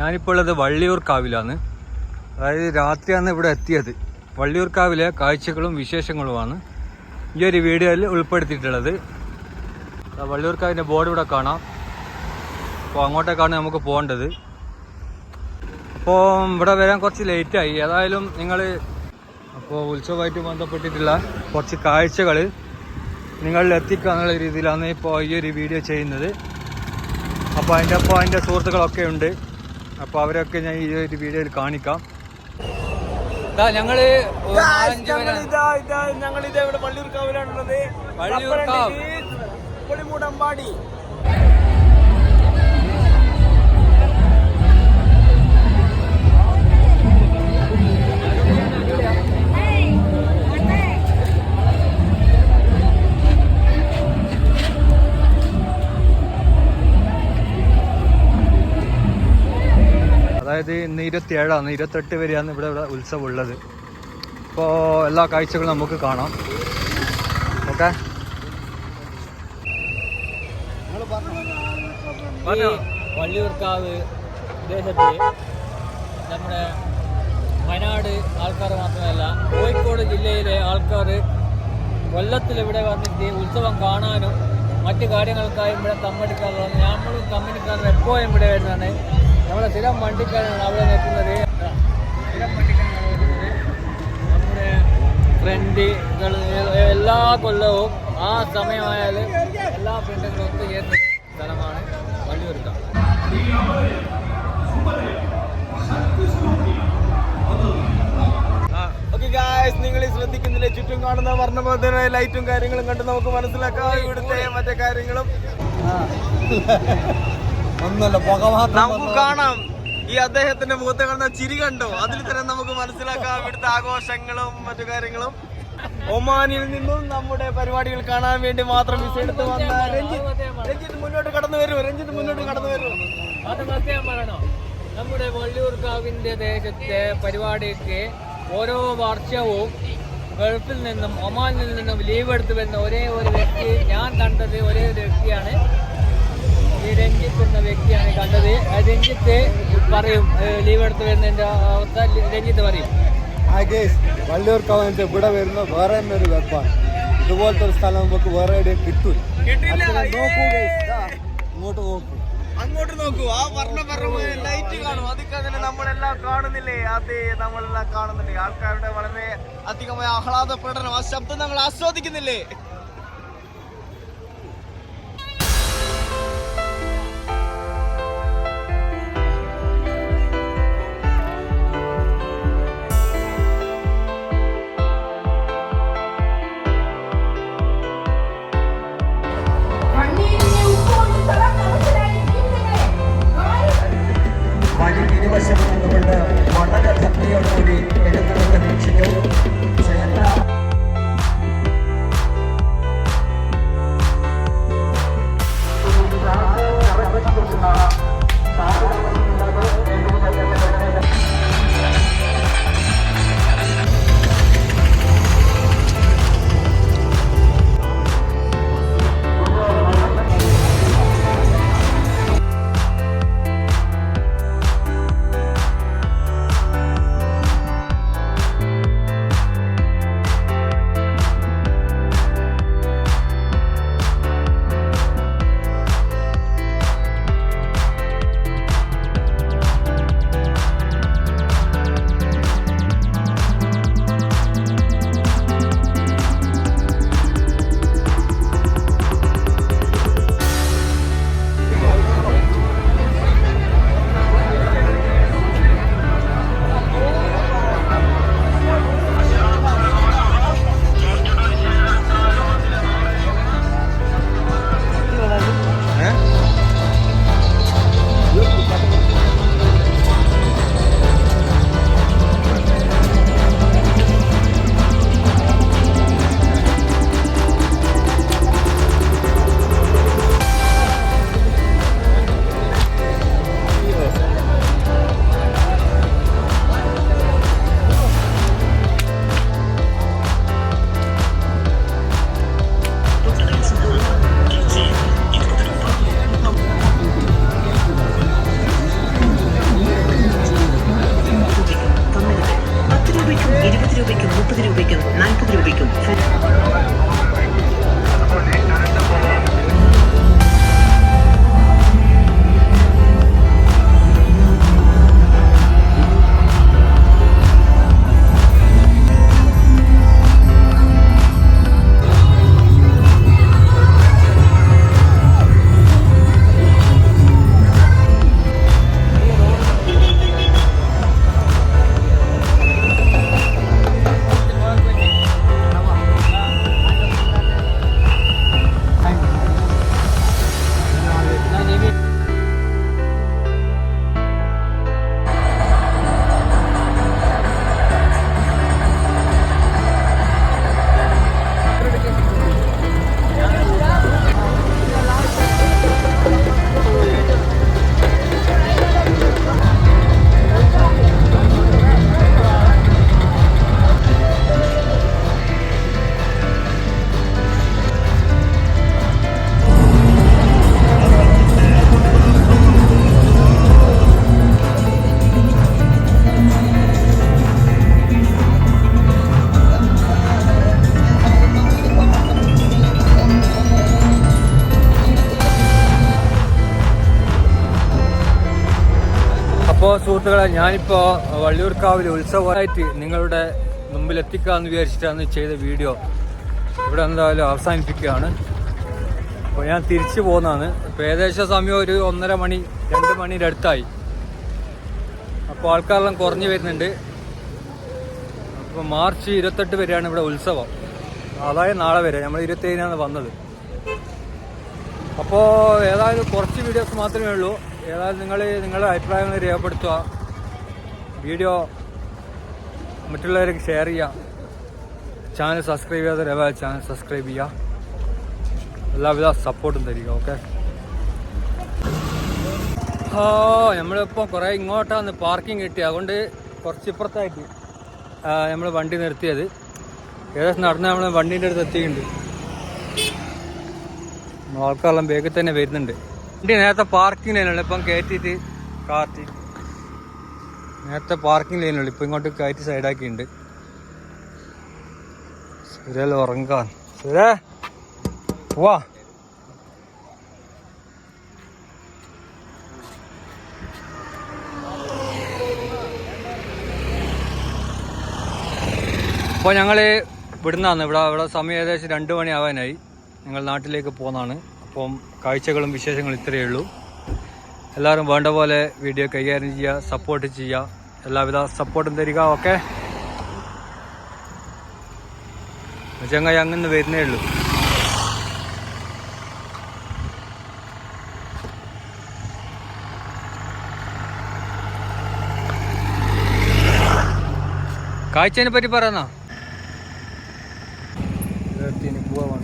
ഞാനിപ്പോൾ ഉള്ളത് വള്ളിയൂർക്കാവിലാണ് അതായത് രാത്രിയാണ് ഇവിടെ എത്തിയത്. വള്ളിയൂർക്കാവിലെ കാഴ്ചകളും വിശേഷങ്ങളുമാണ് ഈ ഒരു വീഡിയോയിൽ ഉൾപ്പെടുത്തിയിട്ടുള്ളത്. വള്ളിയൂർക്കാവിന്റെ വള്ളിയൂർ കാവിന്റെ ബോർഡ് ഇവിടെ കാണാം. അപ്പോൾ അങ്ങോട്ടേക്കാണ് നമുക്ക് പോകേണ്ടത്. അപ്പോൾ ഇവിടെ വരാൻ കുറച്ച് ലേറ്റായി ഏതായാലും നിങ്ങൾ അപ്പോൾ ഉത്സവമായിട്ട് ബന്ധപ്പെട്ടിട്ടുള്ള കുറച്ച് കാഴ്ചകൾ നിങ്ങളിൽ എത്തിക്കാനുള്ള രീതിയിലാണ് ഇപ്പോൾ ഈ ഒരു വീഡിയോ ചെയ്യുന്നത്. അപ്പോൾ അതിന്റെ ഒപ്പം അതിന്റെ സുഹൃത്തുക്കളൊക്കെ ഉണ്ട്. അപ്പോൾ അവരൊക്കെ ഞാൻ ഈ ഒരു വീഡിയോയിൽ കാണിക്കാം. ഞങ്ങൾ ഞങ്ങളിത് ഇവിടെ വള്ളിയൂർക്കാവിലാണുള്ളത് വള്ളിയൂർ കാവ്. പൊളിമൂടമ്പാടി അതായത് ഇന്ന് ഇരുപത്തി ഏഴാണ് ഇരുപത്തെട്ട് വരെയാണ് ഇവിടെ ഇവിടെ ഉത്സവം ഉള്ളത് അപ്പോൾ എല്ലാ കാഴ്ചകളും നമുക്ക് കാണാം. ഓക്കെ? വള്ളിയൂർക്കാവ് ദേശത്ത് നമ്മുടെ വയനാട് ആൾക്കാർ മാത്രമല്ല കോഴിക്കോട് ജില്ലയിലെ ആൾക്കാർ കൊല്ലത്തിൽ ഇവിടെ വന്നിട്ട് ഉത്സവം കാണാനും മറ്റു കാര്യങ്ങൾക്കായി ഇവിടെ കമ്പനിക്കാരാണ് നമ്മളും കമ്പനിക്കാരും എപ്പോഴും ഇവിടെ വരുന്നതാണ്. നമ്മുടെ സ്ഥിരം വണ്ടിക്കാരാണ് അവിടെ നിൽക്കുന്നത്. സ്ഥിരം വണ്ടിക്കാരാണ് നമ്മുടെ ഫ്രണ്ടുകൾ എല്ലാ കൊല്ലവും ആ സമയമായാൽ എല്ലാ ഫ്രണ്ടുകളും ഒത്തുചേർന്ന സ്ഥലമാണ് ഗായ്സ് നിങ്ങൾ ശ്രദ്ധിക്കുന്നില്ലേ ചുറ്റും കാണുന്ന വർണബോധന ലൈറ്റും കാര്യങ്ങളും കണ്ട് നമുക്ക് മനസ്സിലാക്കാം. ഇവിടുത്തെ മറ്റേ കാര്യങ്ങളും. പുക നമുക്ക് കാണാം. ഈ അദ്ദേഹത്തിന്റെ മുഖത്ത് കാണുന്ന ചിരി കണ്ടോ? അതിൽ തന്നെ നമുക്ക് മനസ്സിലാക്കാം ഇവിടുത്തെ ആഘോഷങ്ങളും മറ്റു കാര്യങ്ങളും. ഒമാനിൽ നിന്നും നമ്മുടെ പരിപാടികൾ കാണാൻ വേണ്ടി മാത്രം വിസ എടുത്ത് വന്ന രഞ്ജിത്ത്. രഞ്ജിത്ത് മുന്നോട്ട് കടന്നു വരൂ രഞ്ജിത്ത് മുന്നോട്ട് കടന്നു വരൂ. അത് പ്രത്യേകം പറയണോ? നമ്മുടെ വള്ളിയൂർക്കാവിന്റെ ദേശത്തെ പരിപാടിക്ക് ഓരോ വർഷവും ഗൾഫിൽ നിന്നും ഒമാനിൽ നിന്നും ലീവ് എടുത്ത് വരുന്ന ഒരേ ഒരു വ്യക്തി ഞാൻ കണ്ടത് ഒരേ ഒരു വ്യക്തിയാണ്. ഈ രഞ്ജിത്ത് എന്ന വ്യക്തിയാണ് കണ്ടത്. രഞ്ജിത്ത് പറയും ലീവ് എടുത്ത് വരുന്നതിന്റെ അവസ്ഥ രഞ്ജിത്ത് പറയും. ആ കേസ് വള്ളിയൂർക്കാവ് എന്നിട്ട് ഇവിടെ വരുന്ന വേറെ തന്നെ ഒരു വെപ്പാണ് ഇതുപോലത്തെ ഒരു സ്ഥലം നമുക്ക് വേറെ എവിടെയും കിട്ടൂല. അങ്ങോട്ട് നോക്കൂ. ഇങ്ങോട്ട് നോക്കൂ. അങ്ങോട്ട് നോക്കൂ. ആ വർണപരമായ ലൈറ്റ് കാണും. അതൊക്കെ നമ്മളെല്ലാം കാണുന്നില്ലേ? അത് നമ്മളെല്ലാം കാണുന്നില്ലേ? ആൾക്കാരുടെ വളരെ അധികമായ ആഹ്ലാദ പ്രകടനം ആ ശബ്ദം നമ്മൾ ആസ്വാദിക്കുന്നില്ലേ? രൂപയ്ക്കും മുപ്പത് രൂപയ്ക്കും നാൽപ്പത് രൂപയ്ക്കും അപ്പോൾ സുഹൃത്തുക്കളെ ഞാനിപ്പോൾ വള്ളിയൂർക്കാവിൽ ഉത്സവമായിട്ട് നിങ്ങളുടെ മുമ്പിൽ എത്തിക്കാമെന്ന് വിചാരിച്ചിട്ടാണ് ചെയ്ത വീഡിയോ ഇവിടെ എന്തായാലും അവസാനിപ്പിക്കുകയാണ്. അപ്പോൾ ഞാൻ തിരിച്ചു പോകുന്നതാണ്. ഇപ്പോൾ ഏകദേശം സമയം ഒരു ഒന്നര മണി രണ്ട് മണിയുടെ അടുത്തായി. അപ്പോൾ ആൾക്കാരെല്ലാം കുറഞ്ഞു വരുന്നുണ്ട്. അപ്പോൾ മാർച്ച് ഇരുപത്തെട്ട് വരെയാണ് ഇവിടെ ഉത്സവം. അതായത് നാളെ വരെ നമ്മൾ ഇരുപത്തേഴിനാണ് വന്നത്. അപ്പോൾ ഏതായാലും കുറച്ച് വീഡിയോസ് മാത്രമേ ഉള്ളൂ. ഏതായാലും നിങ്ങൾ നിങ്ങളുടെ അഭിപ്രായങ്ങൾ രേഖപ്പെടുത്തുക. വീഡിയോ മറ്റുള്ളവർക്ക് ഷെയർ ചെയ്യുക. ചാനൽ സബ്സ്ക്രൈബ് ചെയ്യാതെ രവ ചാനൽ സബ്സ്ക്രൈബ് ചെയ്യുക. എല്ലാവിധ സപ്പോർട്ടും തരിക ഓക്കെ ഓ നമ്മളിപ്പോൾ കുറേ ഇങ്ങോട്ടാണ് പാർക്കിംഗ് കിട്ടി. അതുകൊണ്ട് കുറച്ച് ഇപ്പുറത്തായിട്ട് നമ്മൾ വണ്ടി നിർത്തിയത്. ഏകദേശം നടന്ന് നമ്മൾ വണ്ടീന്റെ അടുത്ത് എത്തിയിട്ടുണ്ട്. ആൾക്കാരെല്ലാം വേഗത്തിൽ തന്നെ വരുന്നുണ്ട്. വണ്ടി നേരത്തെ പാർക്കിംഗ് ലൈനുള്ള ഇപ്പം കയറ്റിയിട്ട് കാത്തി നേരത്തെ പാർക്കിംഗ് ലൈനുള്ള ഇപ്പം ഇങ്ങോട്ട് കയറ്റി സൈഡാക്കിയിട്ടുണ്ട് സുരൽ ഉറങ്ങാൻ സുരേ പോവാ. അപ്പോൾ ഞങ്ങൾ ഇവിടുന്നാണ്. ഇവിടെ ഇവിടെ സമയം ഏകദേശം രണ്ട് മണിയാവാനായി ഞങ്ങൾ നാട്ടിലേക്ക് പോകുന്നതാണ്. അപ്പം കാഴ്ചകളും വിശേഷങ്ങളും ഇത്രയേ ഉള്ളൂ. എല്ലാവരും വേണ്ട പോലെ വീഡിയോ കൈകാര്യം ചെയ്യുക സപ്പോർട്ട് ചെയ്യുക. എല്ലാവിധ സപ്പോർട്ടും തരിക ഓക്കെ ചങ്ങായി അങ്ങനെ വരുന്നേ ഉള്ളൂ. കാഴ്ചനെ പറ്റി പറയുന്ന പോവാ